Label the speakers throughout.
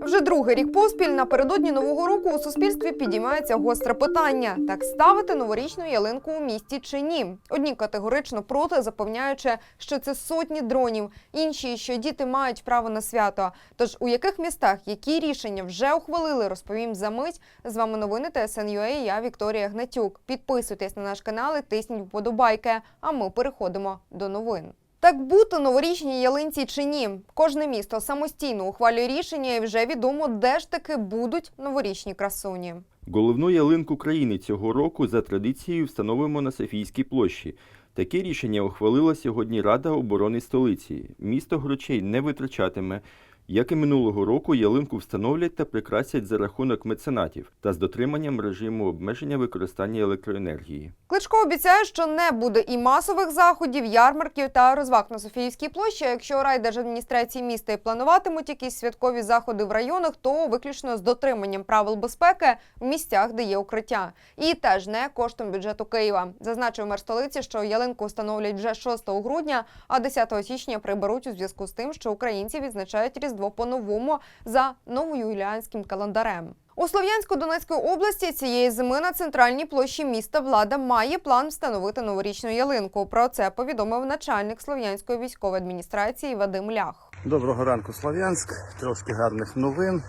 Speaker 1: Вже другий рік поспіль напередодні нового року у суспільстві підіймається гостре питання: так ставити новорічну ялинку у місті чи ні? Одні категорично проти, запевняючи, що це сотні дронів, інші, що діти мають право на свято. Тож у яких містах які рішення вже ухвалили, розповім за мить. З вами новини ТСНЮА, Я Вікторія Гнатюк. Підписуйтесь на наш канал і тисніть вподобайки. А ми переходимо до новин. Так бути новорічній ялинці чи ні? Кожне місто самостійно ухвалює рішення, і вже відомо, де ж таки будуть новорічні красуні.
Speaker 2: Головну ялинку країни цього року за традицією встановимо на Софійській площі. Таке рішення ухвалила сьогодні Рада оборони столиці. Місто грошей не витрачатиме. Як і минулого року, ялинку встановлять та прикрасять за рахунок меценатів та з дотриманням режиму обмеження використання електроенергії.
Speaker 1: Кличко обіцяє, що не буде і масових заходів, ярмарків та розваг на Софіївській площі. Якщо райдержадміністрації міста і плануватимуть якісь святкові заходи в районах, то виключно з дотриманням правил безпеки в місцях, де є укриття, і теж не коштом бюджету Києва. Зазначив мер столиці, що ялинку встановлять вже 6 грудня, а 10 січня приберуть у зв'язку з тим, що українці відзначають різдво по-новому за новоюліанським календарем. У Слов'янську-Донецької області цієї зими на центральній площі міста влада має план встановити новорічну ялинку. Про це повідомив начальник Слов'янської військової адміністрації Вадим Лях.
Speaker 3: Доброго ранку, Слов'янськ. Трошки гарних новин.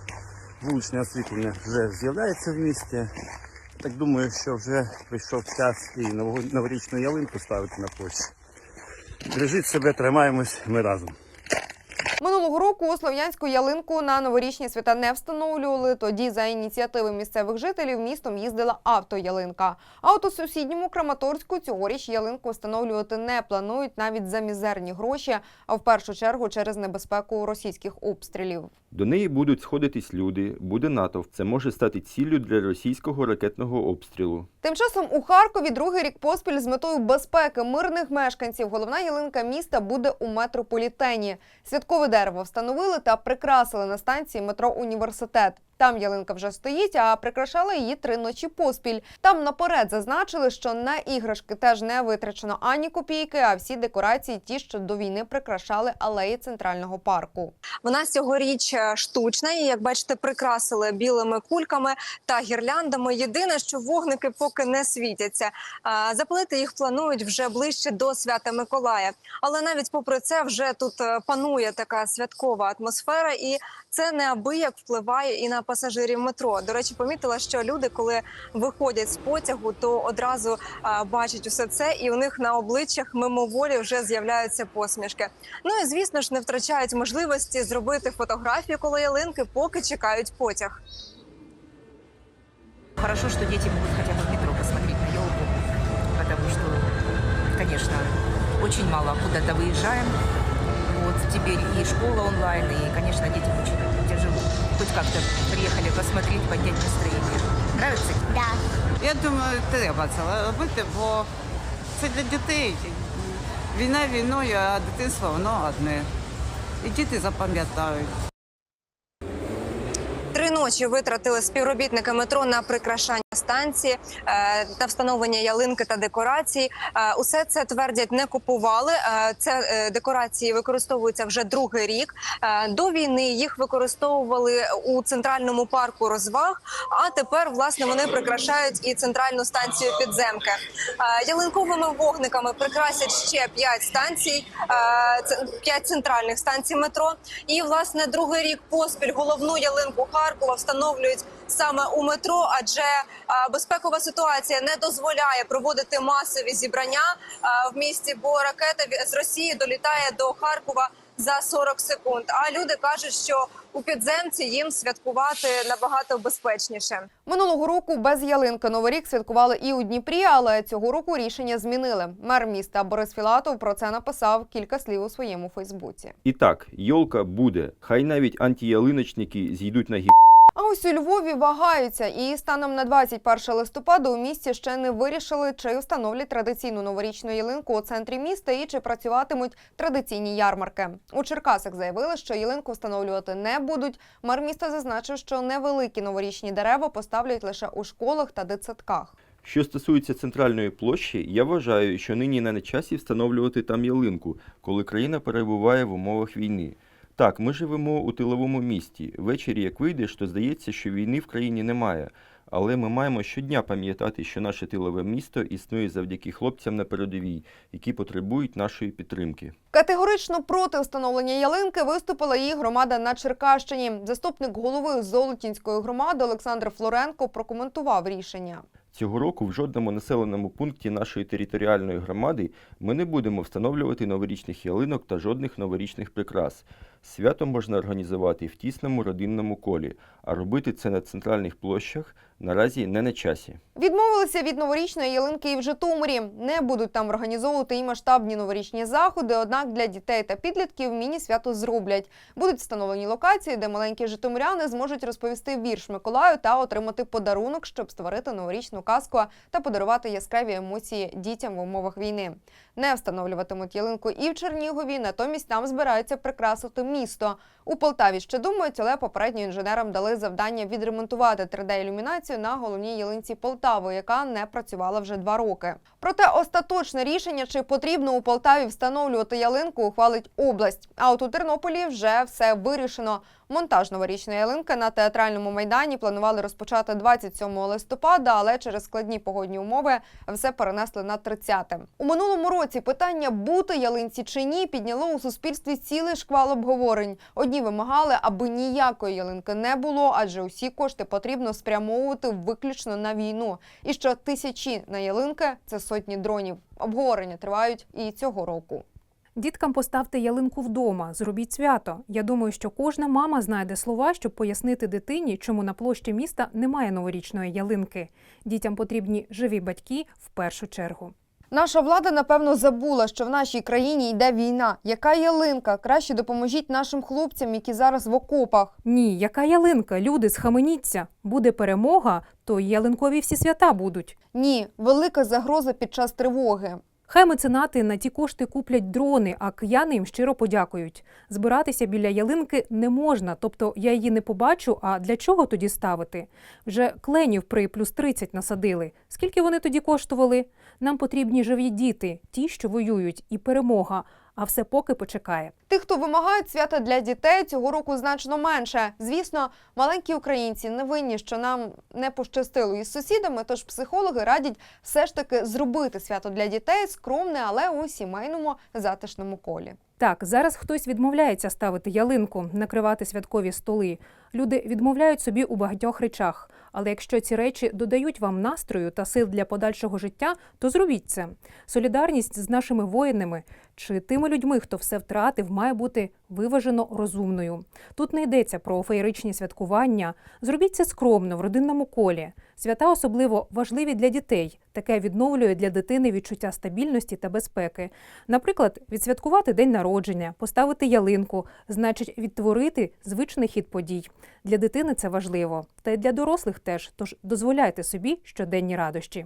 Speaker 3: Вуличне освітлення вже з'являється в місті. Так думаю, що вже прийшов час і новорічну ялинку ставити на площі. Бережіть себе, тримаємось, ми разом.
Speaker 1: Минулого року у Слов'янську ялинку на новорічні свята не встановлювали. Тоді за ініціативи місцевих жителів містом їздила автоялинка. А от у сусідньому Краматорську цьогоріч ялинку встановлювати не планують навіть за мізерні гроші, а в першу чергу через небезпеку російських обстрілів.
Speaker 2: До неї будуть сходитись люди, буде натовп. Це може стати ціллю для російського ракетного обстрілу.
Speaker 1: Тим часом у Харкові другий рік поспіль з метою безпеки мирних мешканців головна ялинка міста буде у метрополітені. Святкове дерево встановили та прикрасили на станції метро Університет. Там ялинка вже стоїть, а прикрашали її три ночі поспіль. Там наперед зазначили, що на іграшки теж не витрачено ані копійки, а всі декорації ті, що до війни прикрашали алеї центрального парку.
Speaker 4: Вона цьогоріч е, штучна, і як бачите, прикрасили білими кульками та гірляндами. Єдине, що вогники поки не світяться. Запалити їх планують вже ближче до свята Миколая. Але навіть попри це, вже тут е, панує така святкова атмосфера, і це неабияк впливає і на пасажирів метро. До речі, помітила, що люди, коли виходять з потягу, то одразу а, бачать усе це, і у них на обличчях мимоволі вже з'являються посмішки. Ну і звісно ж не втрачають можливості зробити фотографію коло ялинки, поки чекають потяг.
Speaker 5: Хорошо, что дети могут хотя бы в метро посмотреть на елку, потому что, конечно, очень мало куда-то выезжаем. Вот теперь и школа онлайн, и, конечно, детям очень тяжело. Хоть как-то приехали посмотреть, поднять настроение. Нравится?
Speaker 6: Да.
Speaker 7: Я думаю, треба це робити, бо це для дітей. Війна війною, а дитинство воно одне. І діти запам'ятають.
Speaker 4: Три ночі витратили співробітники метро на прикрашання станції е, та встановлення ялинки та декорацій. Е, усе це твердять, не купували. Е, це декорації використовуються вже другий рік. До війни їх використовували у центральному парку розваг. А тепер власне вони прикрашають і центральну станцію підземки. Ялинковими вогниками прикрасять ще п'ять станцій, п'ять центральних станцій метро. І власне другий рік поспіль головну ялинку Харкова встановлюють саме у метро, адже безпекова ситуація не дозволяє проводити масові зібрання в місті, бо ракета з Росії долітає до Харкова за 40 секунд. А люди кажуть, що у підземці їм святкувати набагато безпечніше.
Speaker 1: Минулого року без ялинки Новий рік святкували і у Дніпрі, але цього року рішення змінили. Мер міста Борис Філатов про це написав кілька слів у своєму Фейсбуці.
Speaker 2: І так, йолка буде. Хай навіть антиялиночники зійдуть на гі.
Speaker 1: А ось у Львові вагаються, і станом на 21 листопада у місті ще не вирішили, чи встановлять традиційну новорічну ялинку у центрі міста і чи працюватимуть традиційні ярмарки. У Черкасах заявили, що ялинку встановлювати не будуть. Мер міста зазначив, що невеликі новорічні дерева поставлять лише у школах та дитсадках.
Speaker 2: Що стосується центральної площі, я вважаю, що нині не на часі встановлювати там ялинку, коли країна перебуває в умовах війни. Так, ми живемо у тиловому місті. Ввечері, як вийдеш, то здається, що війни в країні немає. Але ми маємо щодня пам'ятати, що наше тилове місто існує завдяки хлопцям на передовій, які потребують нашої підтримки.
Speaker 1: Категорично проти встановлення ялинки виступила і громада на Черкащині. Заступник голови Золотінської громади Олександр Флоренко прокоментував рішення.
Speaker 2: Цього року в жодному населеному пункті нашої територіальної громади ми не будемо встановлювати новорічних ялинок та жодних новорічних прикрас. Свято можна організувати в тісному родинному колі, а робити це на центральних площах наразі не на часі.
Speaker 1: Відмовилися від новорічної ялинки і в Житомирі. Не будуть там організовувати і масштабні новорічні заходи. Однак для дітей та підлітків міні-свято зроблять. Будуть встановлені локації, де маленькі житомиряни зможуть розповісти вірш Миколаю та отримати подарунок, щоб створити новорічну казку та подарувати яскраві емоції дітям в умовах війни. Не встановлюватимуть ялинку і в Чернігові, натомість там збираються прикрасити місто. У Полтаві ще думають, але попередньо інженерам дали завдання відремонтувати 3D-ілюмінацію на головній ялинці Полтави, яка не працювала вже два роки. Проте остаточне рішення, чи потрібно у Полтаві встановлювати ялинку, ухвалить область. А от у Тернополі вже все вирішено. Монтаж новорічної ялинки на театральному майдані планували розпочати 27 листопада, але через складні погодні умови все перенесли на 30. У минулому році питання бути ялинці чи ні підняло у суспільстві цілий шквал обговорень. Одні вимагали, аби ніякої ялинки не було, адже усі кошти потрібно спрямовувати виключно на війну. І що тисячі на ялинки це сотні дронів. Обговорення тривають і цього року.
Speaker 6: Діткам поставте ялинку вдома, зробіть свято. Я думаю, що кожна мама знайде слова, щоб пояснити дитині, чому на площі міста немає новорічної ялинки. Дітям потрібні живі батьки в першу чергу.
Speaker 1: Наша влада напевно забула, що в нашій країні йде війна. Яка ялинка? Краще допоможіть нашим хлопцям, які зараз в окопах.
Speaker 6: Ні, яка ялинка? Люди, схаменіться. Буде перемога, то й ялинкові всі свята будуть.
Speaker 1: Ні, велика загроза під час тривоги.
Speaker 6: Хай меценати на ті кошти куплять дрони, а кияни їм щиро подякують. Збиратися біля ялинки не можна, тобто я її не побачу. А для чого тоді ставити? Вже кленів при плюс 30 насадили. Скільки вони тоді коштували? Нам потрібні живі діти, ті, що воюють, і перемога. А все поки почекає.
Speaker 1: Тих, хто вимагають свята для дітей, цього року значно менше. Звісно, маленькі українці не винні, що нам не пощастило із сусідами. Тож психологи радять все ж таки зробити свято для дітей скромне, але у сімейному затишному колі.
Speaker 6: Так, зараз хтось відмовляється ставити ялинку, накривати святкові столи. Люди відмовляють собі у багатьох речах. Але якщо ці речі додають вам настрою та сил для подальшого життя, то зробіть це. Солідарність з нашими воїнами чи тими людьми, хто все втратив, має бути виважено розумною. Тут не йдеться про феєричні святкування. Зробіть це скромно в родинному колі. Свята особливо важливі для дітей. Таке відновлює для дитини відчуття стабільності та безпеки. Наприклад, відсвяткувати день народження, поставити ялинку, значить відтворити звичний хід подій. Для дитини це важливо, та й для дорослих теж. Тож дозволяйте собі щоденні радощі.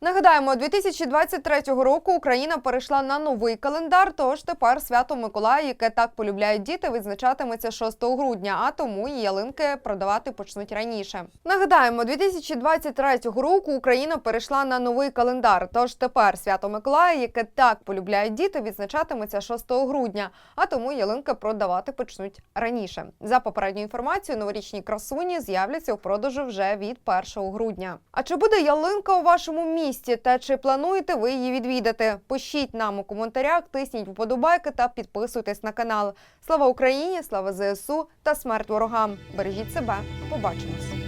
Speaker 1: Нагадаємо, 2023 року Україна перейшла на новий календар. Тож тепер свято Миколая, яке так полюбляють діти, відзначатиметься 6 грудня, а тому і ялинки продавати почнуть раніше. Нагадаємо, 2023 року Україна перейшла на новий календар. Тож тепер свято Миколая, яке так полюбляють діти, відзначатиметься 6 грудня, а тому ялинки продавати почнуть раніше. За попередньою інформацією, новорічні красуні з'являться у продажу вже від 1 грудня. А чи буде ялинка у вашому місті? Та чи плануєте ви її відвідати? Пишіть нам у коментарях, тисніть вподобайки та підписуйтесь на канал. Слава Україні! Слава ЗСУ та смерть ворогам! Бережіть себе! Побачимось!